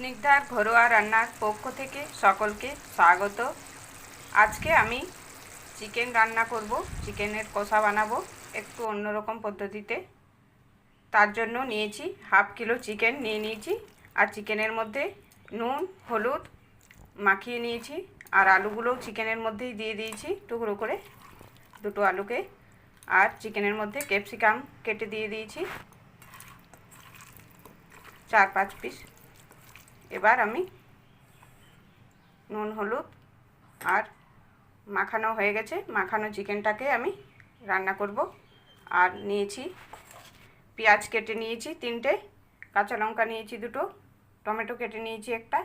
স্নিগ্ধার ঘরোয়া রান্নার পক্ষ থেকে সকলকে স্বাগত। আজকে আমি চিকেন রান্না করব, চিকেনের কষা বানাবো একটু অন্যরকম পদ্ধতিতে। তার জন্য নিয়েছি হাফ কিলো চিকেন নিয়ে নিয়েছি আর চিকেনের মধ্যে নুন, হলুদ মাখিয়ে নিয়েছি আর আলুগুলোও চিকেনের মধ্যেই দিয়ে দিয়েছি টুকরো করে দুটো আলুকে। আর চিকেনের মধ্যে ক্যাপসিকাম কেটে দিয়ে দিয়েছি, চার পাঁচ পিস। এবার আমি নুন, হলুদ আর মাখানো হয়ে গেছে। মাখানো চিকেনটাকে আমি রান্না করব। আর নিয়েছি পেঁয়াজ কেটে নিয়েছি তিনটে, কাঁচা লঙ্কা নিয়েছি দুটো, টমেটো কেটে নিয়েছি একটা,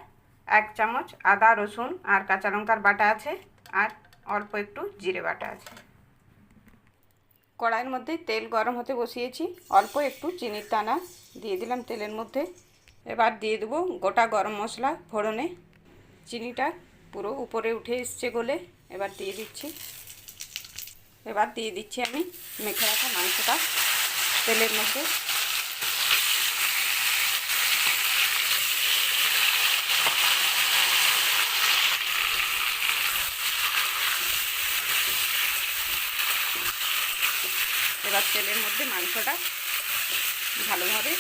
এক চামচ আদা, রসুন আর কাঁচা লঙ্কার বাটা আছে আর অল্প একটু জিরে বাটা আছে। কড়াইয়ের মধ্যে তেল গরম হতে বসিয়েছি। অল্প একটু চিনির দানা দিয়ে দিলাম তেলের মধ্যে। এবার দিয়ে দেবো গোটা গরম মশলা, ফোড়নে। চিনিটা পুরো উপরে উঠে এসছে গলে, এবার দিয়ে দিচ্ছি। এবার দিয়ে দিচ্ছি আমি মেখে রাখা মাংসটা তেলের মধ্যে। এবার তেলের মধ্যে মাংসটা ভালোভাবে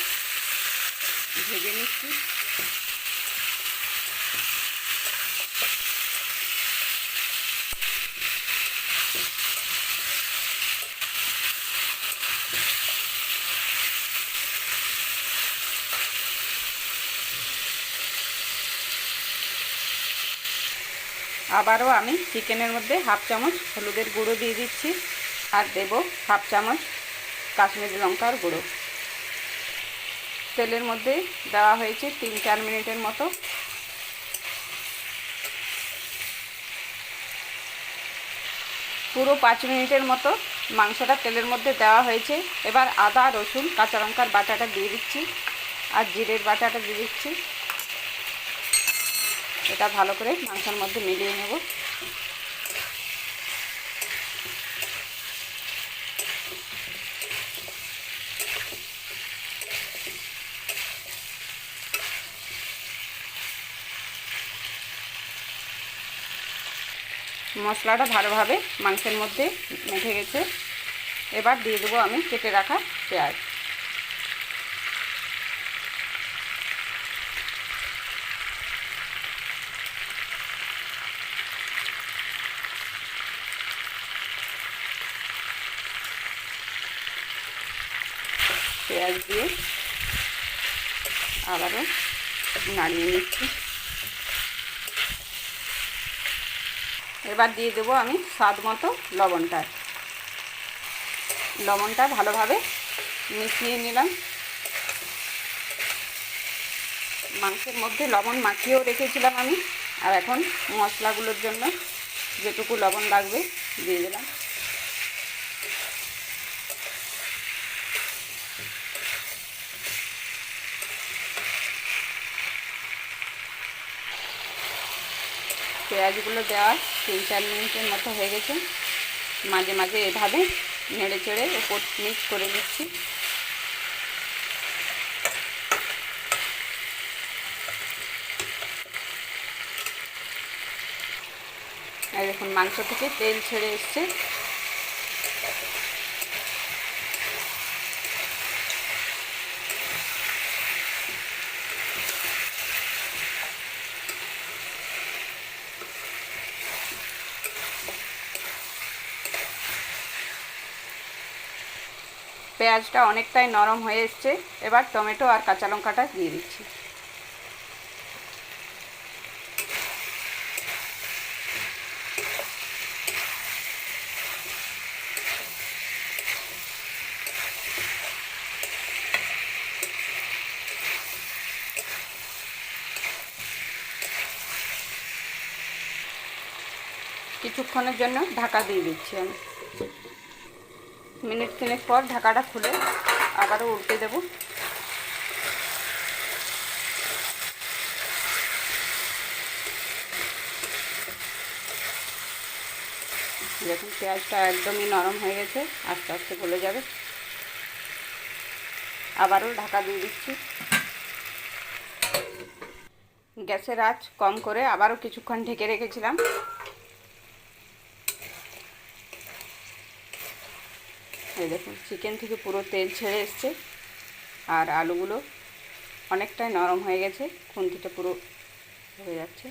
ভেজে নিচ্ছি। আবারও আমি চিকেনের মধ্যে হাফ চামচ হলুদের গুঁড়ো দিয়ে দিচ্ছি আর দেব হাফ চামচ কাশ্মীরি লঙ্কার গুঁড়ো। তেলের মধ্যে দেওয়া হয়েছে তিন চার মিনিটের মতো। পুরো পাঁচ মিনিটের মতো মাংসটা তেলের মধ্যে দেওয়া হয়েছে। এবার আদা, রসুন, কাঁচা লঙ্কার বাটাটা দিয়ে দিচ্ছি আর জিরের বাটাটা দিয়ে দিচ্ছি। এটা ভালো করে মাংসের মধ্যে মিলিয়ে নেব। মশলাটা ভালোভাবে মাংসের মধ্যে মেখে গেছে। এবার দিয়ে দেবো আমি কেটে রাখা পেঁয়াজ। পেঁয়াজ দিয়ে আবারও নাড়িয়ে নিচ্ছি। এবার দিয়ে দেবো আমি স্বাদ মতো লবণটা। লবণটা ভালোভাবে মিশিয়ে নিলাম। মাংসের মধ্যে লবণ মাখিয়েও রেখেছিলাম আমি। আর এখন মশলাগুলোর জন্য যেটুকু লবণ লাগবে দিয়ে দিলাম। পেঁয়াজগুলো দেওয়া তিন চার মিনিটের মতো হয়ে গেছে। মাঝে মাঝে এভাবে নেড়ে চেড়ে ওপর মিক্স করে নিচ্ছি। আর এখন মাংস থেকে তেল ছেড়ে এসছে। পেঁয়াজটা অনেকটাই নরম হয়ে এসছে। এবার টমেটো আর কাঁচা লঙ্কাটা দিয়ে দিচ্ছি। কিছুক্ষণের জন্য ঢাকা দিয়ে দিচ্ছি আমি। মিনিট তিনেক পর ঢাকাটা খুলে আবারও উল্টে দেব। দেখুন, পেঁয়াজটা একদমই নরম হয়ে গেছে, আস্তে আস্তে গলে যাবে। আবারও ঢাকা দিয়ে দিচ্ছি। গ্যাসের আঁচ কম করে আবারও কিছুক্ষণ ঢেকে রেখেছিলাম। এই দেখুন চিকেন থেকে পুরো তেল ছেড়ে এসছে। আর আলুগুলো অনেকটাই নরম হয়ে গেছে, খুন্তিটা পুরো হয়ে যাচ্ছে।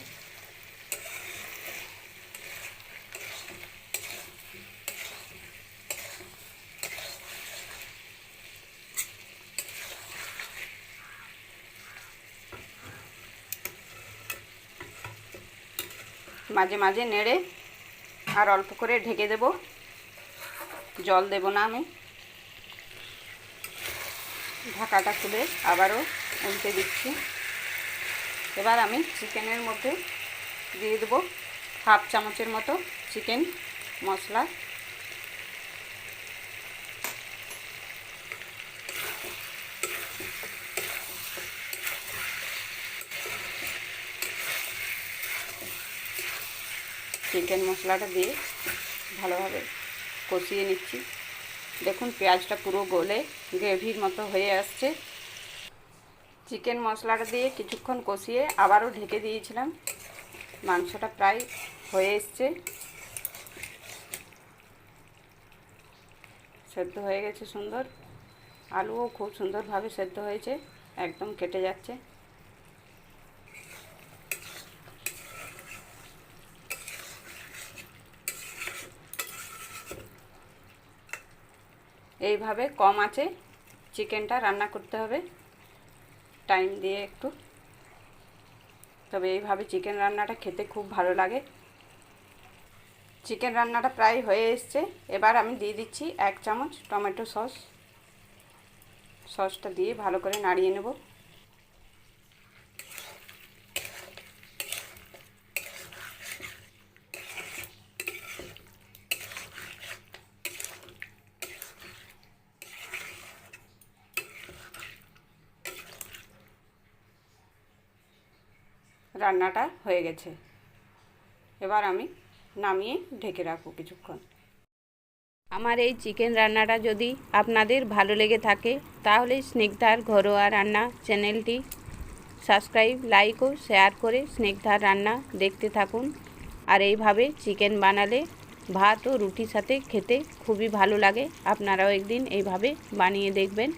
মাঝে মাঝে নেড়ে আর অল্প করে ঢেকে দেব। জল দেব না আমি। ঢাকাটা খুলে আবারও উল্টে দিচ্ছি। এবার আমি চিকেনের মধ্যে দিয়ে দেবো হাফ চামচের মতো চিকেন মশলা। চিকেন মশলাটা দিয়ে ভালোভাবে কষিয়ে নিচ্ছি। দেখুন, পেঁয়াজটা পুরো গলে গ্রেভির মতো হয়ে আসছে। চিকেন মশলাটা দিয়ে কিছুক্ষণ কষিয়ে আবারও ঢেকে দিয়েছিলাম। মাংসটা প্রায় হয়ে এসছে। সেদ্ধ হয়ে গেছে সুন্দর। আলুও খুব সুন্দরভাবে সেদ্ধ হয়েছে। একদম কেটে যাচ্ছে। এইভাবে কম আছে। চিকেনটা রান্না করতে হবে। টাইম দিয়ে একটু। তবে এইভাবে চিকেন রান্নাটা খেতে খুব ভালো লাগে। চিকেন রান্নাটা প্রায় হয়ে এসছে। এবার আমি দিয়ে দিচ্ছি এক চামচ টমেটো সস। সসটা দিয়ে ভালো করে নাড়িয়ে নেব। রান্নাটা হয়ে গেছে। এবার আমি নামিয়ে ঢেকে রাখব কিছুক্ষণ। আমার এই চিকেন রান্নাটা যদি আপনাদের ভালো লেগে থাকে, তাহলে স্নিগ্ধার ঘরোয়া রান্না চ্যানেলটি সাবস্ক্রাইব, লাইক ও শেয়ার করে স্নিগ্ধার রান্না দেখতে থাকুন। আর এইভাবে চিকেন বানালে ভাত ও রুটির সাথে খেতে খুবই ভালো লাগে। আপনারাও একদিন এইভাবে বানিয়ে দেখবেন।